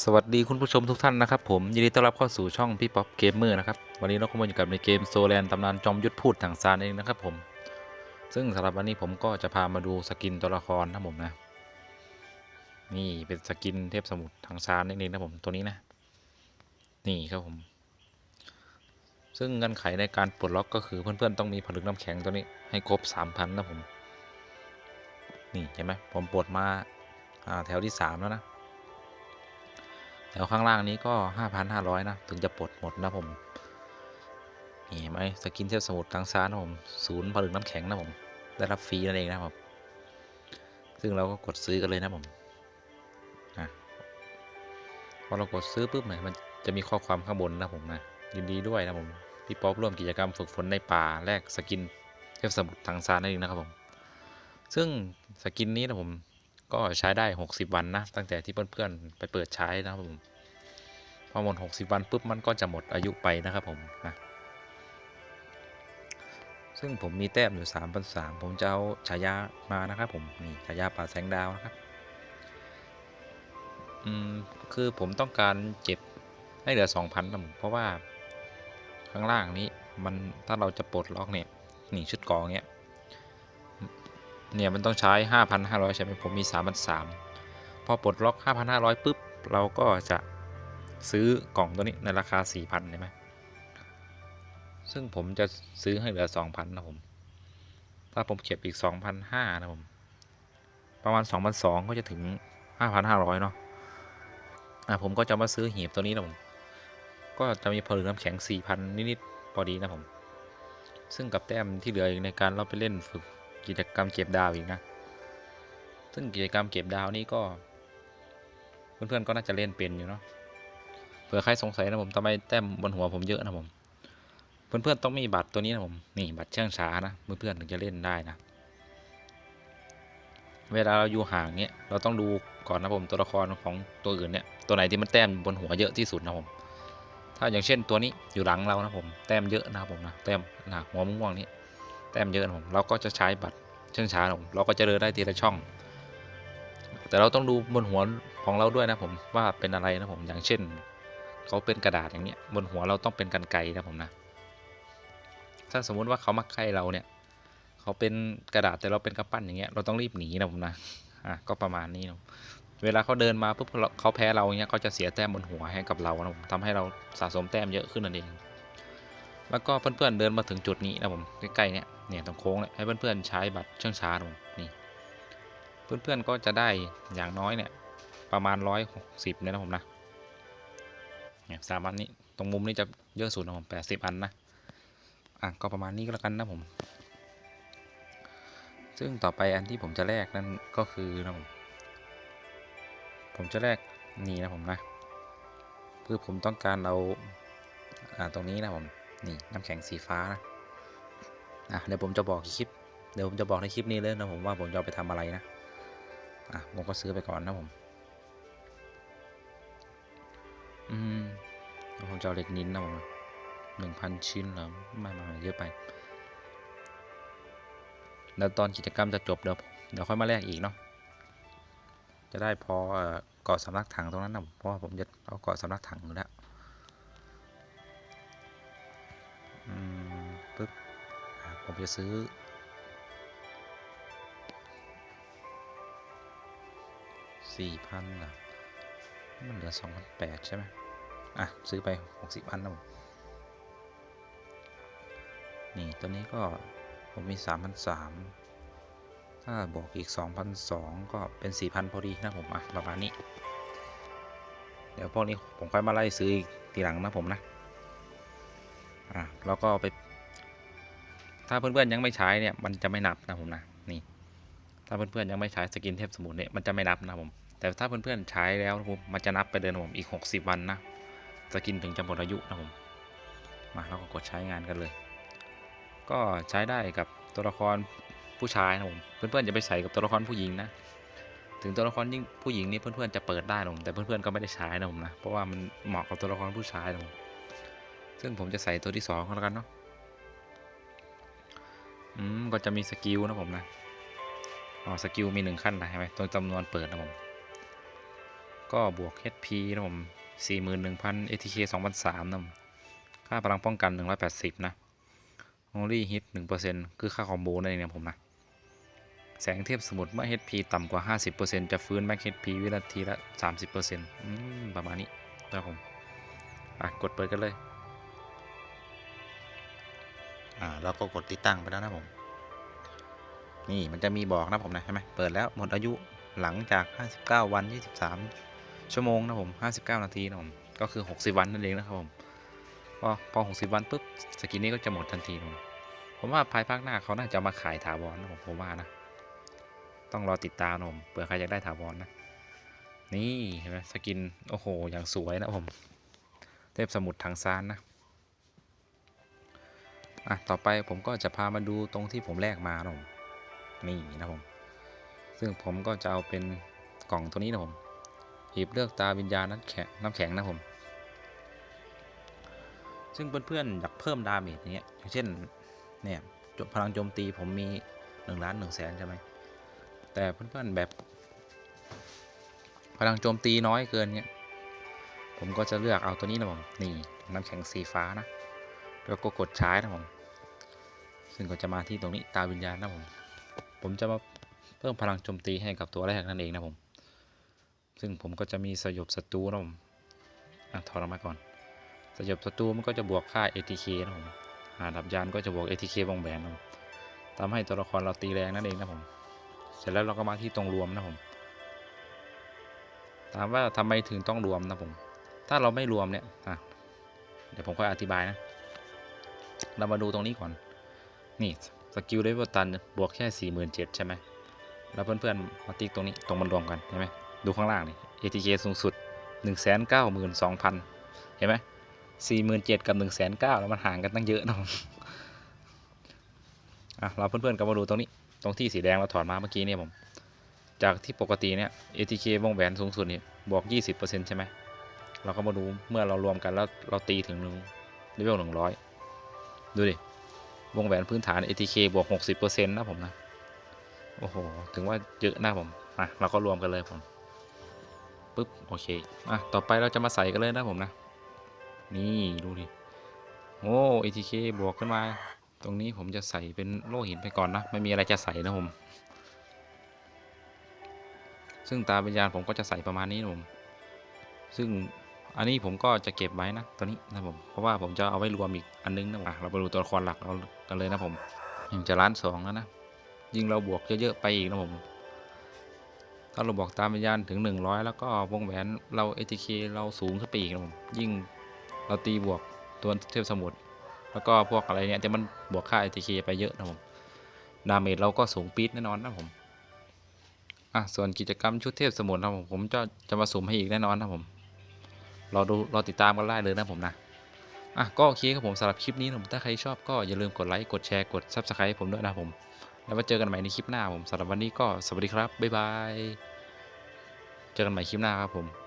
สวัสดีคุณผู้ชมทุกท่านนะครับผมยินดีต้อนรับเข้าสู่ช่องพี่ป๊อปเกมเมอร์นะครับวันนี้เราก็มาอยู่กับในเกมโซแลนตำนานจอมยุทธพูดถังซานเองนะครับผม ซึ่งสำหรับวันนี้ผมก็จะพามาดูสกินตัวละครนะผมนะ นี่เป็นสกินเทพสมุทรถังซานนั่นเองนะผมตัวนี้นะ นี่ครับผม ซึ่งเงื่อนไขในการปลดล็อกก็คือเพื่อนๆต้องมีผลึกน้ำแข็งตัวนี้ให้ครบ3,000นะผม นี่เห็นไหมผมปลดมาอ่าแถวที่สามแล้วนะ แถวข้างล่างนี้ก็ 5,500 นะ ถึงจะปลดหมดนะผมนี่เห็นไหมสกินเทพสมุทรทางซ้ายนะผมศูนย์ผลึกน้ำแข็งนะผม ได้รับฟรีนั่นเองนะครับ ซึ่งเราก็กดซื้อกันเลยนะผมอะพอเรากดซื้อปุ๊บเนี่ยมันจะมีข้อความข้างบนนะผมนะยินดีด้วยนะผมพี่ป๊อปร่วมกิจกรรมฝึกฝนในป่าแลกสกินเทพสมุทรทางซ้ายนั่นเองนะครับผม ซึ่งสกินนี้นะผม ก็ใช้ได้ 60 วันนะตั้งแต่ที่เพื่อนๆไปเปิดใช้นะครับผมพอหมด 60 วันปุ๊บมันก็จะหมดอายุไปนะครับผมนะซึ่งผมมีแต้มอยู่3 0 0ผมจะเอาฉายามานะครับผมนี่ฉายาป่าแสงดาวนะครับอืมคือผมต้องการเจ็บให้เหลือ 2,000นะผมเพราะว่าข้างล่างนี้มันถ้าเราจะปลดล็อกเนี่ยนี่ชุดกองเนี้ย เนี่ยมันต้องใช้ 5,500 ใช่ไหมผมมี3,300พอปลดล็อก 5,500ปุ๊บเราก็จะซื้อกล่องตัวนี้ในราคา 4,000ใช่ไหมซึ่งผมจะซื้อให้เหลือ 2,000 นะผม ถ้าผมเก็บอีก 2,500 นะผม ประมาณ 2,200 ก็จะถึง 5,500 เนาะอะผมก็จะมาซื้อหีบตัวนี้นะผม ก็จะมีผลึกน้ำแข็ง 4,000 นิด ๆ พอดีนะผม ซึ่งกับแต้มที่เหลืออีกในการเราไปเล่นฝึก กิจกรรมเก็บดาวอีกนะ ซึ่งกิจกรรมเก็บดาวนี่ก็ เพื่อนๆก็น่าจะเล่นเป็นอยู่เนาะ เผื่อใครสงสัยนะผมทำไมแต้มบนหัวผมเยอะนะผม เพื่อนๆต้องมีบัตรตัวนี้นะผม นี่บัตรเชื่องช้านะเพื่อนๆถึงจะเล่นได้นะ เวลาเราอยู่ห่างเนี้ยเราต้องดูก่อนนะผมตัวละครของตัวอื่นเนี่ยตัวไหนที่มันแต้มบนหัวเยอะที่สุดนะผมถ้าอย่างเช่นตัวนี้อยู่หลังเรานะผม แต้มเยอะนะครับผมนะแต้มหนักหัวม่วงนี้ แต้มเยอะนผมเราก็จะใช้บัตรเชื่องช้าผมเราก็จะเดินได้ทีละช่อง แต่เราต้องดูบนหัวของเราด้วยนะผมว่าเป็นอะไรนะผมอย่างเช่นเขาเป็นกระดาษอย่างเนี้ยบนหัวเราต้องเป็นกันไกนะผมนะ ถ้าสมมุติว่าเขามาใกล้เราเนี่ยเขาเป็นกระดาษแต่เราเป็นกระปั้นอย่างเงี้ยเราต้องรีบหนีนะผมนะอะก็ประมาณนี้นะเวลาเขาเดินมาปุ๊บเราเขาแพ้เราเงี้ยเขาจะเสียแต้มบนหัวให้กับเรานะผมทำให้เราสะสมแต้มเยอะขึ้นนั่นเอง แล้วก็เพื่อนๆเดินมาถึงจุดนี้นะผมใกล้ๆเนี่ยเนี่ยตรงโค้งเนี่ยให้เพื่อนๆใช้บัตรเชื่องช้านะผมนี่เพื่อนๆก็จะได้อย่างน้อยเนี่ยประมาณร้อยหกสิบเนี่ยนะผมนะเนี่ยสามอันนี้ตรงมุมนี้จะเยอะสุดนะผมแปดสิบอันนะอะก็ประมาณนี้ก็แล้วกันนะผม ซึ่งต่อไปอันที่ผมจะแลกนั่นก็คือนะผมผมจะแลกนี่นะผมนะคือผมต้องการเอาอ่าตรงนี้นะผม นี่น้ำแข็งสีฟ้านะอะเดี๋ยวผมจะบอกคลิป เดี๋ยวผมจะบอกในคลิปนี้เลยนะผมว่าผมจะไปทำอะไรนะอะผมก็ซื้อไปก่อนนะผม อืมผมจะเอาเหล็กนินนะผมหนึ่งพันชิ้นหรอไม่มาเยอะไป แล้วตอนกิจกรรมจะจบเดี๋ยวเดี๋ยวค่อยมาแลกอีกเนาะจะได้พอเอ่อกาะสำนักถังตรงนั้นนะเพราะว่าผมจะเอาเกาะสำนักถังอยู่ ผมจะซื้อ สี่พันนะมันเหลือสองพันแปดใช่ไหมอะ ซื้อไปหกสิบอันนะผมนี่ ตัวนี้ก็ผมมีสามพันสามถ้าบอกอีกสองพันสองก็เป็นสี่พันพอดีนะผมอะประมาณนี้ เดี๋ยวพวกนี้ผมค่อยมาไล่ซื้ออีกทีหลังนะผมนะ อะแล้วก็ไป ถ้าเพื่อนๆยังไม่ใช้เนี่ยมันจะไม่นับนะผมนะนี่ ถ้าเพื่อนๆยังไม่ใช้สกินเทพสมุนเนี่ยมันจะไม่นับนะผม แต่ถ้าเพื่อนๆใช้แล้วนะผมมันจะนับไปเดือนผมอีก 60 วันนะสกินถึงจะหมดอายุนะผมมาเราก็กดใช้งานกันเลย ก็ใช้ได้กับตัวละครผู้ชายนะผมเพื่อนๆจะไปใส่กับตัวละครผู้หญิงนะถึงตัวละครยิ่งผู้หญิงนี่เพื่อนๆจะเปิดได้นะผมแต่เพื่อนๆก็ไม่ได้ใช้นะผมนะเพราะว่ามันเหมาะกับตัวละครผู้ชายนะผมซึ่งผมจะใส่ตัวที่สองก็แล้วกันเนาะ อืมก็จะมีสกิลนะผมนะอ๋อสกิลมีหนึ่งขั้นนะใช่ไหมตัวจำนวนเปิดนะผม ก็บวก HP นะผม41,000 ATK 2,003นะผมค่าพลังป้องกัน 180 นะ Only Hit 1%คือค่าคอมโบนั่นเองนะผมนะ แสงเทียบสมุดเมื่อ HP ต่ำกว่า 50%จะฟื้นแม็ก HP วินาทีละ 30%อืมประมาณนี้นะผม อะ กดเปิดกันเลย อ่าแล้วก็กดติดตั้งไปแล้วนะผม นี่มันจะมีบอกนะผมนะใช่ไหมเปิดแล้วหมดอายุหลังจาก 59 วัน 23 ชั่วโมงนะผม 59 นาทีนะผม ก็คือ 60 วันนั่นเองนะครับผมพอพอ 60 วันปุ๊บสกินนี้ก็จะหมดทันทีนะผมผมว่าภายภาคหน้าเขาน่าจะมาขายถาวรนะผมผมว่านะ ต้องรอติดตามนะผมเผื่อใครอยากได้ถาวรนะนี่เห็นไหมสกินโอ้โหอย่างสวยนะผม เทพสมุทรทางซานนะ อะต่อไปผมก็จะพามาดูตรงที่ผมแลกมานะผมนี่นะผม ซึ่งผมก็จะเอาเป็นกล่องตัวนี้นะผมหีบเลือกตาวิญญาณน้ำแข็งน้ำแข็งนะผม ซึ่งเพื่อนๆอยากเพิ่มดาเมจอย่างเงี้ยอย่างเช่นเนี่ยจพลังโจมตีผมมี1ล้าน1แสนใช่ไหมแต่เพื่อนๆแบบ พลังโจมตีน้อยเกินเนี้ยผมก็จะเลือกเอาตัวนี้นะผมนี่น้ำแข็งสีฟ้านะ แล้วก็กดใช้นะผมซึ่งก็จะมาที่ตรงนี้ตาวิญญาณนะผมผมจะมาเพิ่มพลังโจมตีให้กับตัวแรกนั่นเองนะผม ซึ่งผมก็จะมีสยบศัตรูนะผมอถอดออกมาก่อน สยบศัตรูมันก็จะบวกค่า ATK นะผมอาดับยานก็จะบวก ATK วงแหวนนะผมทำให้ตัวละครเราตีแรงนั่นเองนะผม เสร็จแล้วเราก็มาที่ตรงรวมนะผม ถามว่าทำไมถึงต้องรวมนะผม ถ้าเราไม่รวมเนี่ย เดี๋ยวผมค่อยอธิบายนะ เรามาดูตรงนี้ก่อน นี่สกิลเลเวลตันบวกแค่สี่หมื่นเจ็ดใช่ไหม แล้วเพื่อนๆมาติ๊กตรงนี้ตรงมันรวมกัน ใช่ไหม ดูข้างล่างนี่ ATK สูงสุด1นึ่งแสนเก้าหมื่นสองพันเห็นไหมสี่หมื่นเจ็ดกับ1นึ่งแสนเก้าแล้วมันห่างกันตั้งเยอะนะผมอะเราเพื่อนๆก็มาดูตรงนี้ตรงที่สีแดงเราถอดมาเมื่อกี้เนี่ยผม จากที่ปกติเนี่ย ATK วงแหวนสูงสุดนี่บวก 20%ใช่ไหมเราก็มาดูเมื่อเรารวมกันแล้วเราตีถึงหนึ่งเลเวลหนึ่งร้อย ดูดิ วงแหวนพื้นฐาน ATK บวก 60%นะผมนะ โอ้โห ถึงว่าเยอะนะผมอะเราก็รวมกันเลยผมปึ๊บ โอเคอะต่อไปเราจะมาใส่กันเลยนะผมนะ นี่ดูดิ โอ้ ATK บวกขึ้นมา ตรงนี้ผมจะใส่เป็นโล่หินไปก่อนนะ ไม่มีอะไรจะใส่นะผม ซึ่งตาวิญญาณผมก็จะใส่ประมาณนี้นะผม ซึ่ง อันนี้ผมก็จะเก็บไว้นะตัวนี้นะผมเพราะว่าผมจะเอาไว้รวมอีกอันนึงนะอะเราไปดูตัวละครหลักเรากันเลยนะผมยังจะล้านสองแล้วนะยิ่งเราบวกเยอะๆไปอีกนะผมถ้าเราบอกตามวิญญาณถึง 100 แล้วก็วงแหวนเรา ATK เราสูงขึ้นไปอีกนะผมยิ่งเราตีบวกตัวเทพสมุทรแล้วก็พวกอะไรเนี่ยจะมันบวกค่า ATK ไปเยอะนะผมดาเมจเราก็สูงปี๊ดแน่นอนนะผมอะส่วนกิจกรรมชุดเทพสมุทรนะผมผมจะจะมาสุ่มให้อีกแน่นอนนะผม รอดูรอติดตามกันได้เลยนะผมนะอะก็โอเคครับผมสำหรับคลิปนี้ผมถ้าใครชอบก็อย่าลืมกดไลค์กดแชร์กด Subscribe ให้ผมด้วยนะผม แล้วมาเจอกันใหม่ในคลิปหน้าผมสำหรับวันนี้ก็สวัสดีครับบ๊ายบายเจอกันใหม่คลิปหน้าครับผม